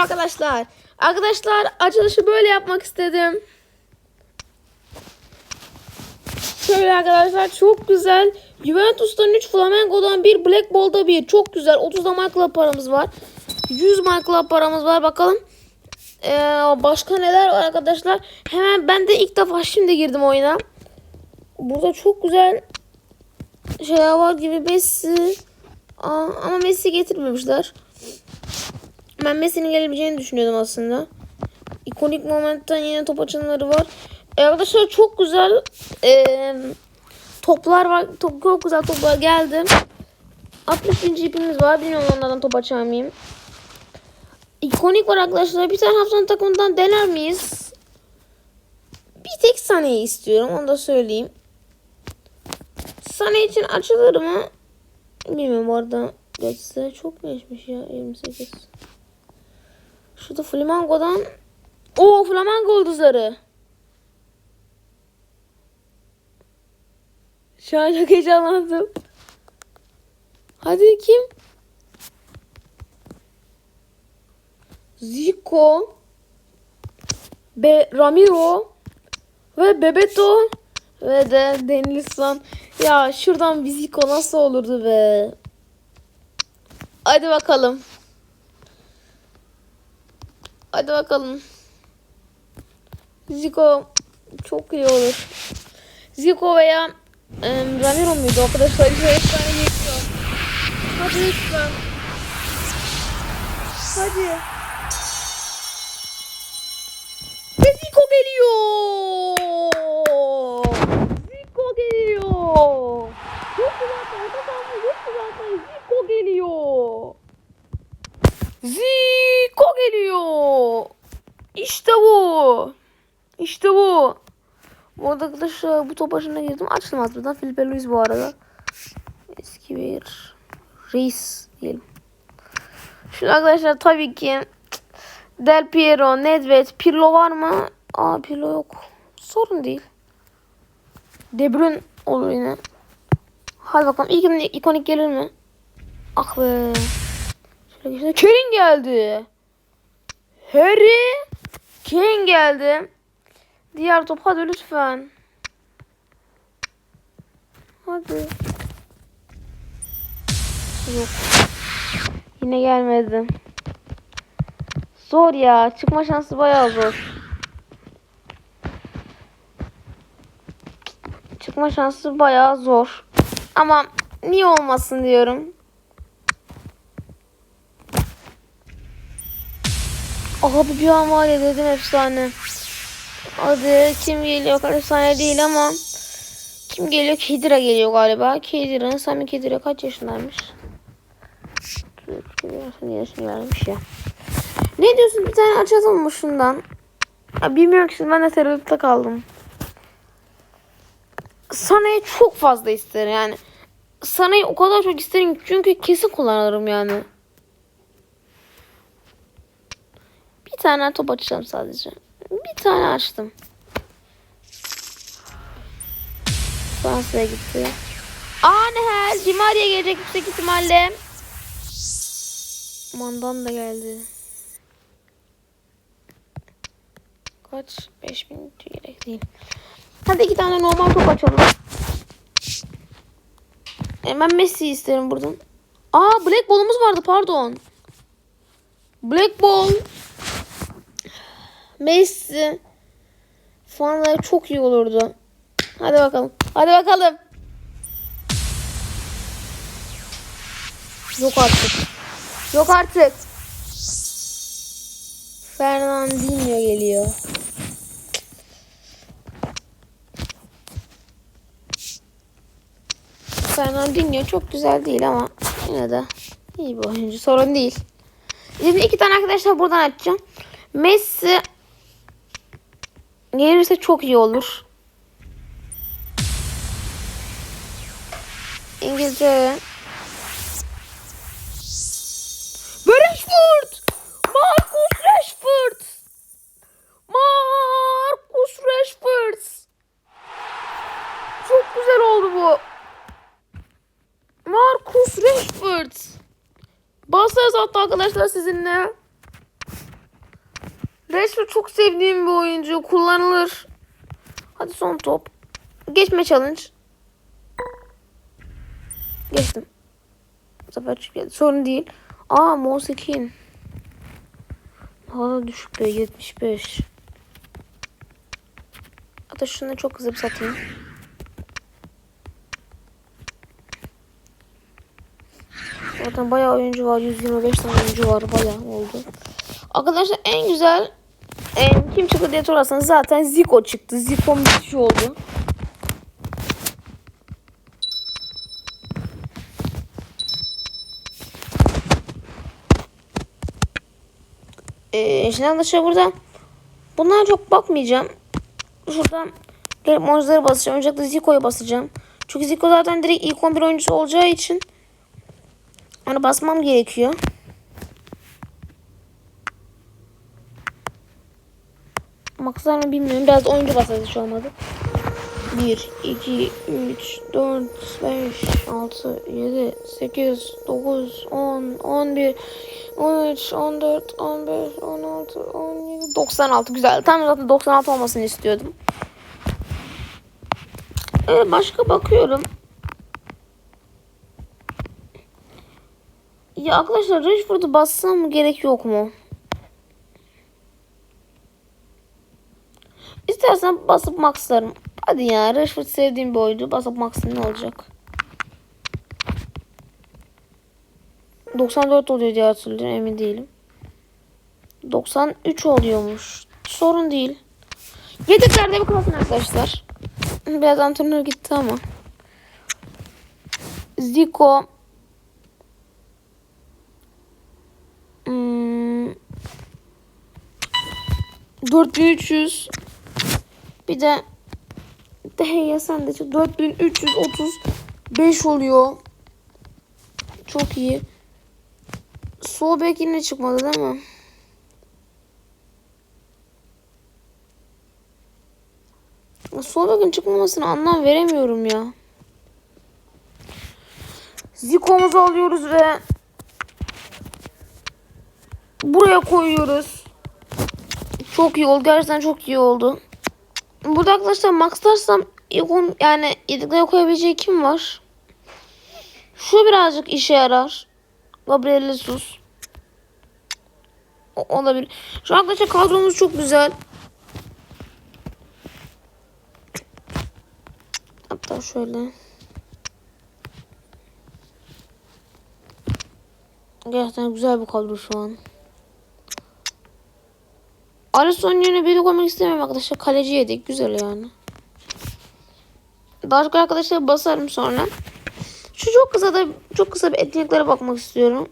arkadaşlar. Arkadaşlar açılışı böyle yapmak istedim. Şöyle arkadaşlar çok güzel. Juventus'tan 3 Flamengo'dan 1 Black Ball'da 1. Çok güzel. 30 da markla paramız var. 100 markla paramız var. Bakalım. Ee, başka neler var arkadaşlar. Hemen ben de ilk defa şimdi girdim oyuna. Burada çok güzel şeyler var gibi Messi. Aa, ama Messi getirmemişler. Ben Messi'nin gelebileceğini düşünüyordum aslında. İkonik momentten yine top açanları var. Ee, arkadaşlar çok güzel ee, toplar var. Top, çok güzel toplar geldi. 60 bin ipimiz var. Bilmiyorum onlardan top açar mıyım. İkonik var arkadaşlar. Bir tane haftanın takımından dener miyiz? Bir tek Sane'yi istiyorum. Onu da söyleyeyim. Sane için açılır mı? Bilmiyorum bu arada. Geçse çok geçmiş ya 28. Şurada Flamingo'dan o Flamingo yıldızları. Şu an çok heyecanlandım. Hadi kim? Zico, Be Ramiro ve Bebeto ve de Denilson. Ya şuradan bir Zico nasıl olurdu be? Hadi bakalım. Hadi bakalım. Zico çok iyi olur. Zico veya e, Ramiro muydu arkadaşlar? Bir efsane. Hadi lütfen. Hadi. Ve Zico geliyor. Zico geliyor. Orta sahada yoktu zaten. Zico geliyor. Zico geliyor. İşte bu. İşte bu. Bu arada arkadaşlar bu top başına girdim. Açtım aslında. Felipe Luis bu arada. Eski bir reis diyelim. Şimdi arkadaşlar tabii ki Del Piero, Nedved, Pirlo var mı? Aa Pirlo yok. Sorun değil. De Bruyne olur yine. Hadi bakalım. İlk ikonik gelir mi? Ah be. Geçelim. Kerin geldi. Harry Kane geldi. Diğer top hadi lütfen. Hadi. Yok. Yine gelmedi. Zor ya. Çıkma şansı bayağı zor. Çıkma şansı bayağı zor. Ama niye olmasın diyorum. Abi bir an var ya dedim efsane. Hadi kim geliyor? Efsane değil ama kim geliyor? Kedira geliyor galiba. Kedira'nın Sami Kedira kaç yaşındaymış? Yaşını vermiş ya. Ne diyorsun? Bir tane açalım mı şundan? Ya bilmiyorum ki ben de tereddütte kaldım. Sana'yı çok fazla isterim yani. Sana'yı o kadar çok isterim çünkü kesin kullanırım yani. Bir tane top açacağım sadece. Bir tane açtım. Fransa'ya gitti. Aa ne hal? Di Maria gelecek yüksek ihtimalle. Mandan da geldi. Kaç? 5000 gerek değil. Hadi iki tane normal top açalım. E, ben Messi isterim buradan. Aa Black Ball'umuz vardı pardon. Black Ball. Messi. Fanlar çok iyi olurdu. Hadi bakalım. Hadi bakalım. Yok artık. Yok artık. Fernandinho geliyor. Fernandinho çok güzel değil ama yine de iyi bir oyuncu. Sorun değil. Şimdi iki tane arkadaşlar buradan açacağım. Messi gelirse çok iyi olur. İngiltere. Ve Rashford! Marcus Rashford! Marcus Rashford! Çok güzel oldu bu. Marcus Rashford. Basarız hatta arkadaşlar sizinle. Rashford çok sevdiğim bir oyuncu. Kullanılır. Hadi son top. Geçme challenge. Geçtim. Çık geldi. Sorun değil. Aa Mosekin. Hala düşük be 75. Hatta şunu çok hızlı bir satayım. Zaten bayağı oyuncu var. 125 tane oyuncu var. Bayağı oldu. Arkadaşlar en güzel en, kim çıktı diye sorarsanız zaten Zico çıktı. Zico müthiş oldu. Ee, şimdi arkadaşlar burada bunlara çok bakmayacağım. Şuradan gelip monster'ı basacağım. Öncelikle Zico'yu basacağım. Çünkü Zico zaten direkt ilk 11 oyuncusu olacağı için onu basmam gerekiyor. Maksar mı bilmiyorum. Biraz oyuncu basarız hiç olmadı. 1, 2, 3, 4, 5, 6, 7, 8, 9, 10, 11, 13, 14, 15, 16, 17, 96. Güzel. Tam zaten 96 olmasını istiyordum. Evet başka bakıyorum. Ya arkadaşlar Rashford'u bassam mı gerek yok mu? İstersen basıp maxlarım. Hadi ya Rashford sevdiğim bir oyuncu. Basıp maxın ne olacak? 94 oluyor diye hatırlıyorum emin değilim. 93 oluyormuş. Sorun değil. Yedeklerde bir kalsın arkadaşlar. Biraz antrenör gitti ama. Zico. Hmm. 4300 bir de de ya sen de 4335 oluyor. Çok iyi. Sol bek yine çıkmadı değil mi? Sol bekin çıkmamasına anlam veremiyorum ya. Ziko'muzu alıyoruz ve buraya koyuyoruz. Çok iyi oldu. Gerçekten çok iyi oldu. Burada arkadaşlar maxlarsam ikon yani yedeklere koyabileceği kim var? Şu birazcık işe yarar. Gabriel Jesus. O, olabilir. Şu arkadaşlar kadromuz çok güzel. Hatta şöyle. Gerçekten güzel bir kadro şu an. Alisson yerine biri koymak istemiyorum arkadaşlar. Kaleci yedik. Güzel yani. Çok arkadaşlar basarım sonra. Şu çok kısa da çok kısa bir etkinliklere bakmak istiyorum.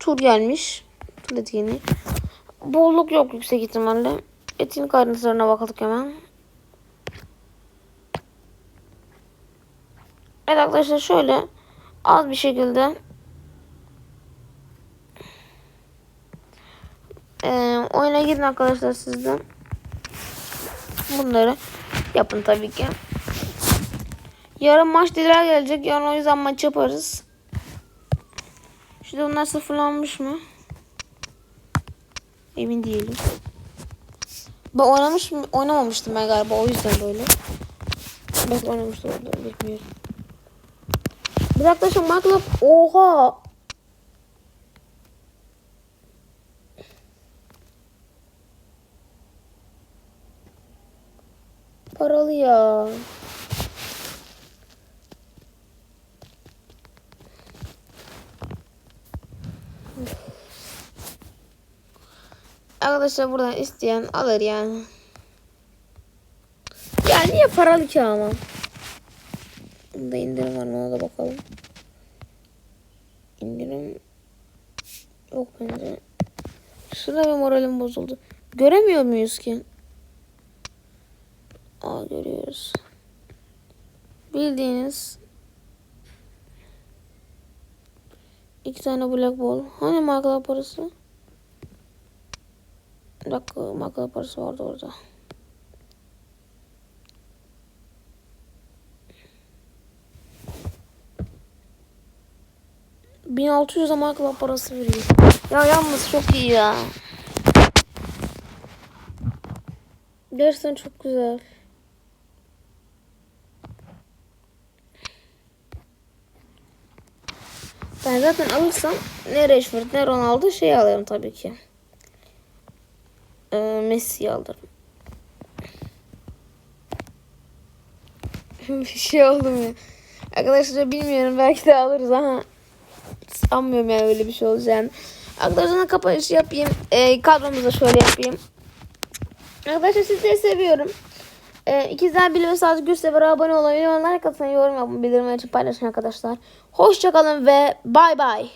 Tur gelmiş. Tur etkinliği. Bolluk yok yüksek ihtimalle. Etkinlik ayrıntılarına bakalım hemen. Evet arkadaşlar şöyle az bir şekilde Ee, oyuna girin arkadaşlar sizden. Bunları yapın tabii ki. Yarın maç diler gelecek. Yarın o yüzden maç yaparız. Şimdi onlar sıfırlanmış mı? Emin değilim. Ben oynamış mı? Oynamamıştım ben galiba o yüzden böyle. Belki oynamıştım orada bilmiyorum. Bir şu Mark'la oha paralı ya. Arkadaşlar buradan isteyen alır yani. Ya niye paralı ki ama? Bunda indirim var mı da bakalım. İndirim yok bence. Şurada bir moralim bozuldu. Göremiyor muyuz ki? Aa görüyoruz. Bildiğiniz iki tane black ball. Hani markalar parası? Bir dakika markalar parası vardı orada. Bin altı yüz markalar parası veriyor. Ya yalnız çok iyi ya. Gerçekten çok güzel. Ben zaten alırsam ne Rashford ne Ronaldo şey alırım tabii ki. Ee, Messi alırım. bir şey oldu mu? Arkadaşlar bilmiyorum belki de alırız ama sanmıyorum yani öyle bir şey olacağını. Arkadaşlar kapanışı yapayım. Ee, kadromuzu da şöyle yapayım. Arkadaşlar sizleri seviyorum. Ee, ikizler Sadece Gürsever'e abone olmayı, like atmayı, yorum yapmayı, bildirimleri için paylaşın arkadaşlar. Hoşçakalın ve bay bay.